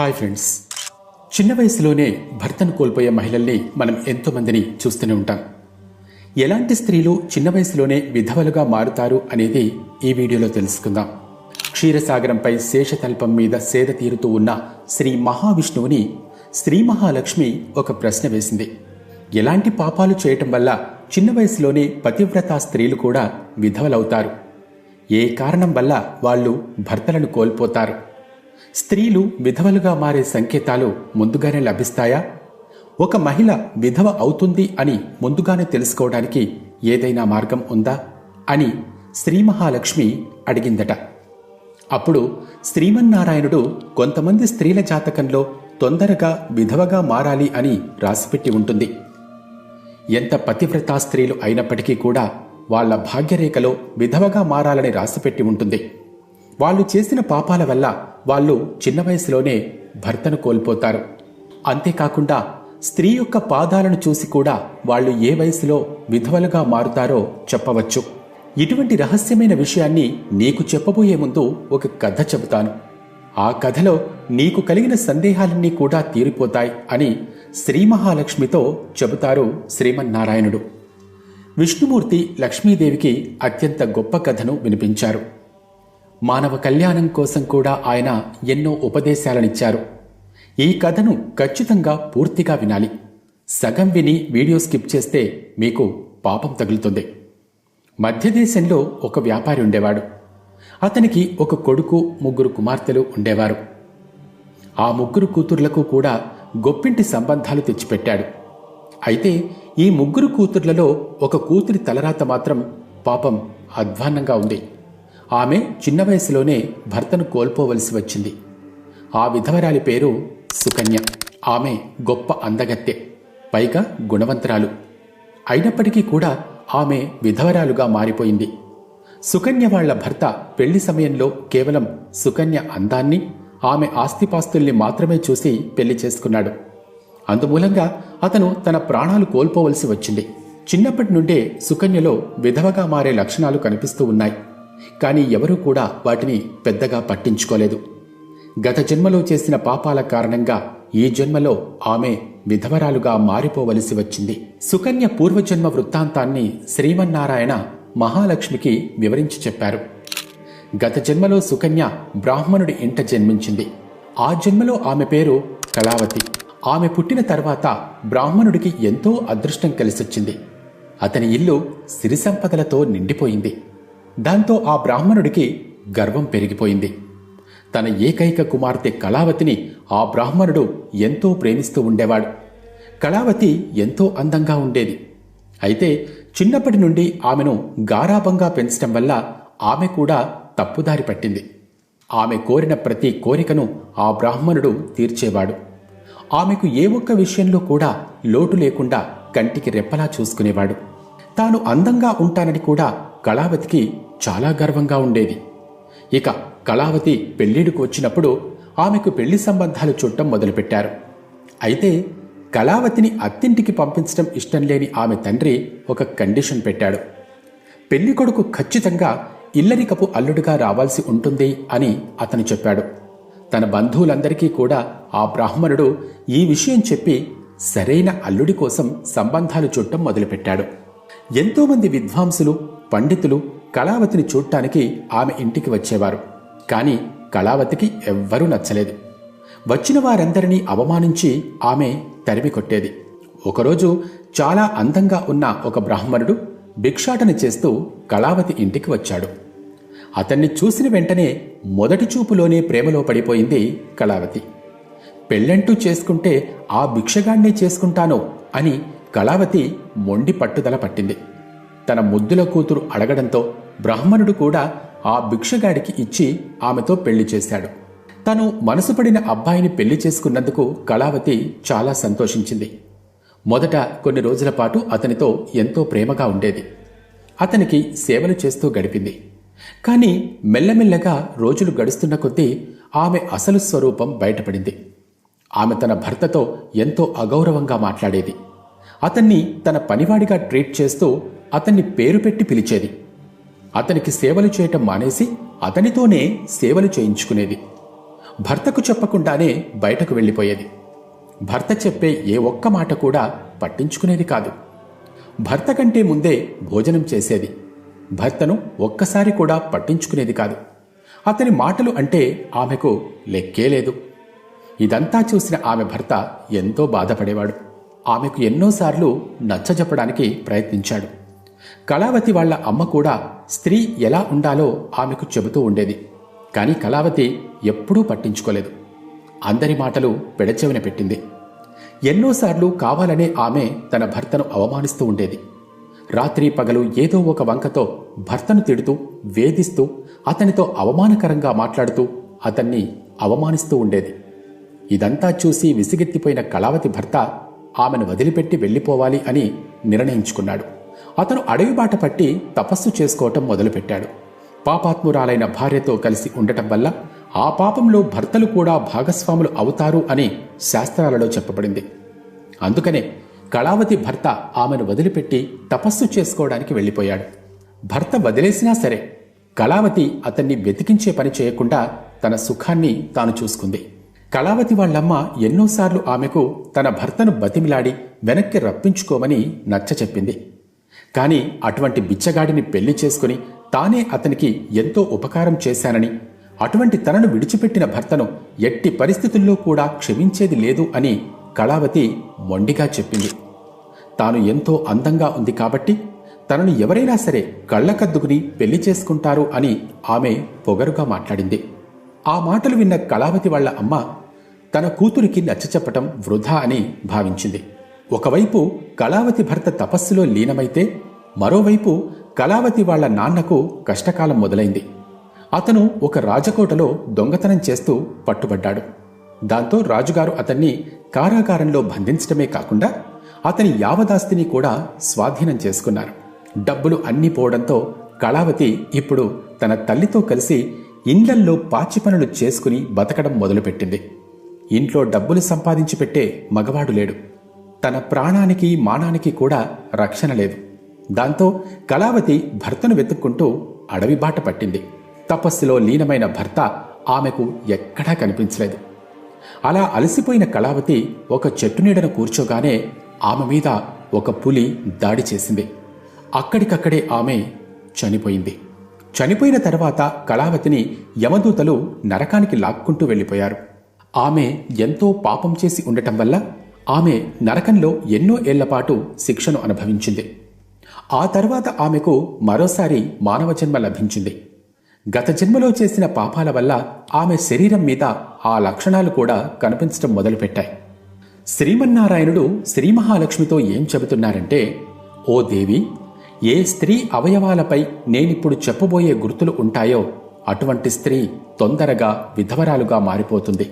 Hi friends. చిన్న వయసులోనే భర్తను కోల్పోయే మహిళల్ని మనం ఎంతోమందిని చూస్తూనే ఉంటాం. ఎలాంటి స్త్రీలు చిన్న వయసులోనే విధవలుగా మారుతారు అనేది ఈ వీడియోలో తెలుసుకుందాం. క్షీరసాగరంపై శేషతల్పం మీద సేద తీరుతూ ఉన్న శ్రీ మహావిష్ణువుని శ్రీ మహాలక్ష్మి ఒక ప్రశ్న వేసింది. ఎలాంటి పాపాలు చేయటం వల్ల చిన్న వయసులోనే పతివ్రత స్త్రీలు కూడా విధవలవుతారు? ఏ కారణం వల్ల వాళ్ళు భర్తలను కోల్పోతారు? స్త్రీలు విధవలుగా మారే సంకేతాలు ముందుగానే లభిస్తాయా? ఒక మహిళ విధవ అవుతుంది అని ముందుగానే తెలుసుకోవడానికి ఏదైనా మార్గం ఉందా? అని శ్రీ మహాలక్ష్మి అడిగిందట. అప్పుడు శ్రీమన్నారాయణుడు కొంతమంది స్త్రీల జాతకంలో తొందరగా విధవగా మారాలి అని రాసిపెట్టి ఉంటుంది. ఎంత పతివ్రతా స్త్రీలు అయినప్పటికీ కూడా వాళ్ళ భాగ్యరేఖలో విధవగా మారాలని రాసిపెట్టి ఉంటుంది. వాళ్ళు చేసిన పాపాల వల్ల వాళ్ళు చిన్న వయసులోనే భర్తను కోల్పోతారు. అంతేకాకుండా స్త్రీ యొక్క పాదాలను చూసి కూడా వాళ్ళు ఏ వయసులో విధవలుగా మారుతారో చెప్పవచ్చు. ఇటువంటి రహస్యమైన విషయాన్ని నీకు చెప్పబోయే ముందు ఒక కథ చెబుతాను. ఆ కథలో నీకు కలిగిన సందేహాలన్నీ కూడా తీరిపోతాయి అని శ్రీ మహాలక్ష్మితో చెబుతారు శ్రీమన్నారాయణుడు. విష్ణుమూర్తి లక్ష్మీదేవికి అత్యంత గొప్ప కథను వినిపించారు. మానవ కళ్యాణం కోసం కూడా ఆయన ఎన్నో ఉపదేశాలనిచ్చారు. ఈ కథను ఖచ్చితంగా పూర్తిగా వినాలి. సగం విని వీడియో స్కిప్ చేస్తే మీకు పాపం తగులుతుంది. మధ్యదేశంలో ఒక వ్యాపారి ఉండేవాడు. అతనికి ఒక కొడుకు ముగ్గురు కుమార్తెలు ఉండేవారు. ఆ ముగ్గురు కూతుర్లకు కూడా గొప్పింటి సంబంధాలు తెచ్చిపెట్టాడు. అయితే ఈ ముగ్గురు కూతుర్లలో ఒక కూతురి తలరాత మాత్రం పాపం అధ్వాన్నంగా ఉంది. ఆమె చిన్న వయసులోనే భర్తను కోల్పోవలసి వచ్చింది. ఆ విధవరాలి పేరు సుకన్య. ఆమె గొప్ప అందగత్తె పైగా గుణవంతురాలు. అయినప్పటికీ కూడా ఆమె విధవరాలుగా మారిపోయింది. సుకన్య వాళ్ళ భర్త పెళ్ళి సమయంలో కేవలం సుకన్య అందాన్ని ఆమె ఆస్తిపాస్తుల్ని మాత్రమే చూసి పెళ్ళి చేసుకున్నాడు. అందుమూలంగా అతను తన ప్రాణాలు కోల్పోవలసి వచ్చింది. చిన్నప్పటి నుండే సుకన్యలో విధవగా మారే లక్షణాలు కనిపిస్తూ ఉన్నాయి. కానీ ఎవరూ కూడా వాటిని పెద్దగా పట్టించుకోలేదు. గత జన్మలో చేసిన పాపాల కారణంగా ఈ జన్మలో ఆమె విధవరాలుగా మారిపోవలసి వచ్చింది. సుకన్య పూర్వజన్మ వృత్తాంతాన్ని శ్రీమన్నారాయణ మహాలక్ష్మికి వివరించి చెప్పారు. గత జన్మలో సుకన్య బ్రాహ్మణుడి ఇంట జన్మించింది. ఆ జన్మలో ఆమె పేరు కళావతి. ఆమె పుట్టిన తర్వాత బ్రాహ్మణుడికి ఎంతో అదృష్టం కలిసొచ్చింది. అతని ఇల్లు సిరి సంపదలతో నిండిపోయింది. దాంతో ఆ బ్రాహ్మణుడికి గర్వం పెరిగిపోయింది. తన ఏకైక కుమార్తె కళావతిని ఆ బ్రాహ్మణుడు ఎంతో ప్రేమిస్తూ ఉండేవాడు. కళావతి ఎంతో అందంగా ఉండేది. అయితే చిన్నప్పటి నుండి ఆమెను గారాభంగా పెంచటం వల్ల ఆమె కూడా తప్పుదారి పట్టింది. ఆమె కోరిన ప్రతి కోరికను ఆ బ్రాహ్మణుడు తీర్చేవాడు. ఆమెకు ఏ ఒక్క విషయంలో కూడా లోటు లేకుండా కంటికి రెప్పలా చూసుకునేవాడు. తాను అందంగా ఉంటానని కూడా కళావతికి చాలా గర్వంగా ఉండేది. ఇక కళావతి పెళ్ళిడుకు వచ్చినప్పుడు ఆమెకు పెళ్ళి సంబంధాలు చూడటం మొదలుపెట్టారు. అయితే కళావతిని అత్తింటికి పంపించడం ఇష్టం లేని ఆమె తండ్రి ఒక కండిషన్ పెట్టాడు. పెళ్ళి కొడుకు ఖచ్చితంగా ఇల్లరికపు అల్లుడుగా రావాల్సి ఉంటుంది అని అతను చెప్పాడు. తన బంధువులందరికీ కూడా ఆ బ్రాహ్మణుడు ఈ విషయం చెప్పి సరైన అల్లుడి కోసం సంబంధాలు చూడటం మొదలుపెట్టాడు. ఎంతోమంది విద్వాంసులు పండితులు కళావతిని చూడటానికి ఆమె ఇంటికి వచ్చేవారు. కానీ కళావతికి ఎవ్వరూ నచ్చలేదు. వచ్చిన వారందరినీ అవమానించి ఆమె తరిమి కొట్టేది. ఒకరోజు చాలా అందంగా ఉన్న ఒక బ్రాహ్మణుడు భిక్షాటన చేస్తూ కళావతి ఇంటికి వచ్చాడు. అతన్ని చూసిన వెంటనే మొదటి చూపులోనే ప్రేమలో పడిపోయింది కళావతి. పెళ్ళంటూ చేసుకుంటే ఆ భిక్షగాణ్ణే చేసుకుంటాను అని కళావతి మొండి పట్టుదల పట్టింది. తన ముద్దుల కూతురు అడగడంతో బ్రాహ్మణుడు కూడా ఆ భిక్షగాడికి ఇచ్చి ఆమెతో పెళ్ళి చేశాడు. తను మనసుపడిన అబ్బాయిని పెళ్ళి చేసుకున్నందుకు కళావతి చాలా సంతోషించింది. మొదట కొన్ని రోజుల పాటు అతనితో ఎంతో ప్రేమగా ఉండేది. అతనికి సేవలు చేస్తూ గడిపింది. కానీ మెల్లమెల్లగా రోజులు గడుస్తున్న కొద్దీ ఆమె అసలు స్వరూపం బయటపడింది. ఆమె తన భర్తతో ఎంతో అగౌరవంగా మాట్లాడేది. అతన్ని తన పనివాడిగా ట్రీట్ చేస్తూ అతన్ని పేరు పెట్టి పిలిచేది. అతనికి సేవలు చేయటం మానేసి అతనితోనే సేవలు చేయించుకునేది. భర్తకు చెప్పకుండానే బయటకు వెళ్ళిపోయేది. భర్త చెప్పే ఏ ఒక్క మాట కూడా పట్టించుకునేది కాదు. భర్త కంటే ముందే భోజనం చేసేది. భర్తను ఒక్కసారి కూడా పట్టించుకునేది కాదు. అతని మాటలు అంటే ఆమెకు లెక్కే లేదు. ఇదంతా చూసిన ఆమె భర్త ఎంతో బాధపడేవాడు. ఆమెకు ఎన్నోసార్లు నచ్చజెప్పడానికి ప్రయత్నించాడు. కళావతి వాళ్ళ అమ్మ కూడా స్త్రీ ఎలా ఉండాలో ఆమెకు చెబుతూ ఉండేది. కానీ కళావతి ఎప్పుడూ పట్టించుకోలేదు. అందరి మాటలు పెడచెవిన పెట్టింది. ఎన్నోసార్లు కావాలనే ఆమె తన భర్తను అవమానిస్తూ ఉండేది. రాత్రి పగలు ఏదో ఒక వంకతో భర్తను తిడుతూ వేధిస్తూ అతనితో అవమానకరంగా మాట్లాడుతూ అతన్ని అవమానిస్తూ ఉండేది. ఇదంతా చూసి విసిగెత్తిపోయిన కళావతి భర్త ఆమెను వదిలిపెట్టి వెళ్ళిపోవాలి అని నిర్ణయించుకున్నాడు. అతను అడవి బాట పట్టి తపస్సు చేసుకోవటం మొదలుపెట్టాడు. పాపాత్మురాలైన భార్యతో కలిసి ఉండటం వల్ల ఆ పాపంలో భర్తలు కూడా భాగస్వాములు అవుతారు అని శాస్త్రాలలో చెప్పబడింది. అందుకనే కళావతి భర్త ఆమెను వదిలిపెట్టి తపస్సు చేసుకోవడానికి వెళ్ళిపోయాడు. భర్త వదిలేసినా సరే కళావతి అతన్ని వెతికించే పని చేయకుండా తన సుఖాన్ని తాను చూసుకుంది. కళావతి వాళ్ళమ్మ ఎన్నోసార్లు ఆమెకు తన భర్తను బతిమిలాడి వెనక్కి రప్పించుకోమని నచ్చ చెప్పింది కానీ అటువంటి బిచ్చగాడిని పెళ్ళి చేసుకుని తానే అతనికి ఎంతో ఉపకారం చేశానని అటువంటి తనను విడిచిపెట్టిన భర్తను ఎట్టి పరిస్థితుల్లో కూడా క్షమించేది లేదు అని కళావతి మొండిగా చెప్పింది. తాను ఎంతో అందంగా ఉంది కాబట్టి తనను ఎవరైనా సరే కళ్ళకద్దుకుని పెళ్ళి చేసుకుంటారు అని ఆమె పొగరుగా మాట్లాడింది. ఆ మాటలు విన్న కళావతి వాళ్ళ అమ్మ తన కూతురికి నచ్చచెప్పటం వృధా అని భావించింది. ఒకవైపు కళావతి భర్త తపస్సులో లీనమైతే మరోవైపు కళావతి వాళ్ళ నాన్నకు కష్టకాలం మొదలైంది. అతను ఒక రాజకోటలో దొంగతనం చేస్తూ పట్టుబడ్డాడు. దాంతో రాజుగారు అతన్ని కారాగారంలో బంధించడమే కాకుండా అతని యావదాస్తిని కూడా స్వాధీనం చేసుకున్నారు. డబ్బులు అన్నీ పోవడంతో కళావతి ఇప్పుడు తన తల్లితో కలిసి ఇండ్లల్లో పాచి పనులు చేసుకుని బతకడం మొదలుపెట్టింది. ఇంట్లో డబ్బులు సంపాదించి పెట్టే మగవాడు లేడు. తన ప్రాణానికి మానానికి కూడా రక్షణ లేదు. దాంతో కళావతి భర్తను వెతుక్కుంటూ అడవి బాట పట్టింది. తపస్సులో లీనమైన భర్త ఆమెకు ఎక్కడా కనిపించలేదు. అలా అలసిపోయిన కళావతి ఒక చెట్టు నీడను కూర్చోగానే ఆమె మీద ఒక పులి దాడి చేసింది. అక్కడికక్కడే ఆమె చనిపోయింది. చనిపోయిన తర్వాత కళావతిని యమదూతలు నరకానికి లాక్కుంటూ వెళ్ళిపోయారు. ఆమె ఎంతో పాపం చేసి ఉండటం వల్ల ఆమె నరకంలో ఎన్నో ఏళ్ళపాటు శిక్షను అనుభవించింది. ఆ తర్వాత ఆమెకు మరోసారి మానవ జన్మ లభించింది. గత జన్మలో చేసిన పాపాల వల్ల ఆమె శరీరం మీద ఆ లక్షణాలు కూడా కనిపించడం మొదలుపెట్టాయి. శ్రీమన్నారాయణుడు శ్రీ మహాలక్ష్మితో ఏం చెబుతున్నారంటే ఓ దేవి ఏ స్త్రీ అవయవాలపై నేనిప్పుడు చెప్పబోయే గుర్తులు ఉంటాయో అటువంటి స్త్రీ తొందరగా విధవరాలుగా మారిపోతుంది.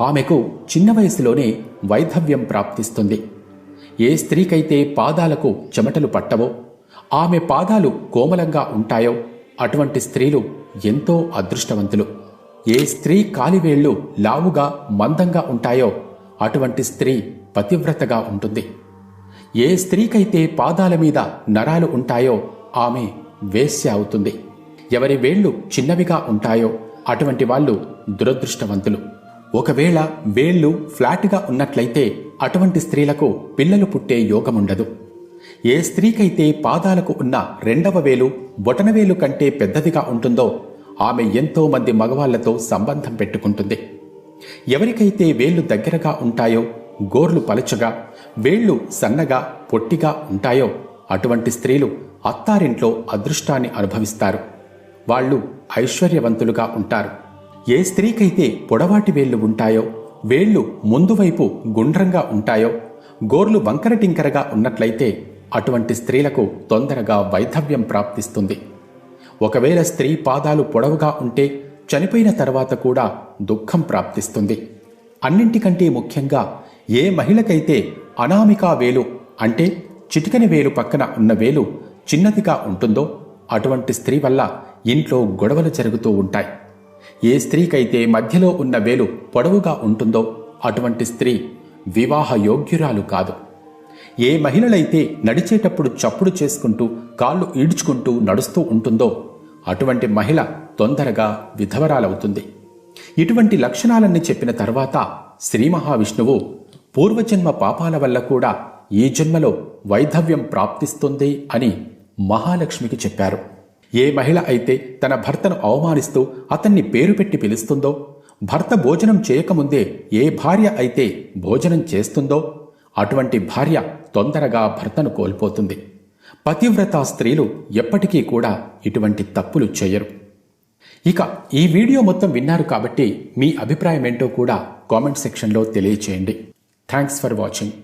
ఆమెకు చిన్న వయసులోనే వైధవ్యం ప్రాప్తిస్తుంది. ఏ స్త్రీకైతే పాదాలకు చెమటలు పట్టవో ఆమె పాదాలు కోమలంగా ఉంటాయో అటువంటి స్త్రీలు ఎంతో అదృష్టవంతులు. ఏ స్త్రీ కాలివేళ్ళు లావుగా మందంగా ఉంటాయో అటువంటి స్త్రీ పతివ్రతగా ఉంటుంది. ఏ స్త్రీకైతే పాదాల మీద నరాలు ఉంటాయో ఆమె వేశ్య అవుతుంది. ఎవరి వేళ్ళు చిన్నవిగా ఉంటాయో అటువంటి వాళ్ళు దురదృష్టవంతులు. ఒకవేళ వేళ్ళు ఫ్లాట్గా ఉన్నట్లయితే అటువంటి స్త్రీలకు పిల్లలు పుట్టే యోగముండదు. ఏ స్త్రీకైతే పాదాలకు ఉన్న రెండవ వేలు బొటనవేలు కంటే పెద్దదిగా ఉంటుందో ఆమె ఎంతో మంది మగవాళ్ళతో సంబంధం పెట్టుకుంటుంది. ఎవరికైతే వేళ్ళు దగ్గరగా ఉంటాయో గోర్లు పలుచగా వేళ్ళు సన్నగా పొట్టిగా ఉంటాయో అటువంటి స్త్రీలు అత్తారింట్లో అదృష్టాన్ని అనుభవిస్తారు. వాళ్ళు ఐశ్వర్యవంతులుగా ఉంటారు. ఏ స్త్రీకైతే పొడవాటి వేళ్ళు ఉంటాయో వేళ్ళు ముందువైపు గుండ్రంగా ఉంటాయో గోర్లు వంకరటింకరగా ఉన్నట్లయితే అటువంటి స్త్రీలకు తొందరగా వైధవ్యం ప్రాప్తిస్తుంది. ఒకవేళ స్త్రీ పాదాలు పొడవుగా ఉంటే చనిపోయిన తర్వాత కూడా దుఃఖం ప్రాప్తిస్తుంది. అన్నింటికంటే ముఖ్యంగా ఏ మహిళకైతే అనామికా వేలు అంటే చిటికని వేలు పక్కన ఉన్న వేలు చిన్నదిగా ఉంటుందో అటువంటి స్త్రీ వల్ల ఇంట్లో గొడవలు జరుగుతూ ఉంటాయి. ఏ స్త్రీకైతే మధ్యలో ఉన్న వేలు పొడవుగా ఉంటుందో అటువంటి స్త్రీ వివాహ యోగ్యురాలు కాదు. ఏ మహిళలైతే నడిచేటప్పుడు చప్పుడు చేసుకుంటూ కాళ్ళు ఈడ్చుకుంటూ నడుస్తూ ఉంటుందో అటువంటి మహిళ తొందరగా విధవరాలవుతుంది. ఇటువంటి లక్షణాలన్నీ చెప్పిన తర్వాత శ్రీ మహావిష్ణువు పూర్వజన్మ పాపాల వల్ల కూడా ఈ జన్మలో వైధవ్యం ప్రాప్తిస్తుంది అని మహాలక్ష్మికి చెప్పారు. ఏ మహిళ అయితే తన భర్తను అవమానిస్తూ అతన్ని పేరు పెట్టి పిలుస్తుందో భర్త భోజనం చేయకముందే ఏ భార్య అయితే భోజనం చేస్తుందో అటువంటి భార్య తొందరగా భర్తను కోల్పోతుంది. పతివ్రత స్త్రీలు ఎప్పటికీ కూడా ఇటువంటి తప్పులు చేయరు. ఇక ఈ వీడియో మొత్తం విన్నారు కాబట్టి మీ అభిప్రాయం ఏంటో కూడా కామెంట్ సెక్షన్లో తెలియచేయండి. Thanks for watching.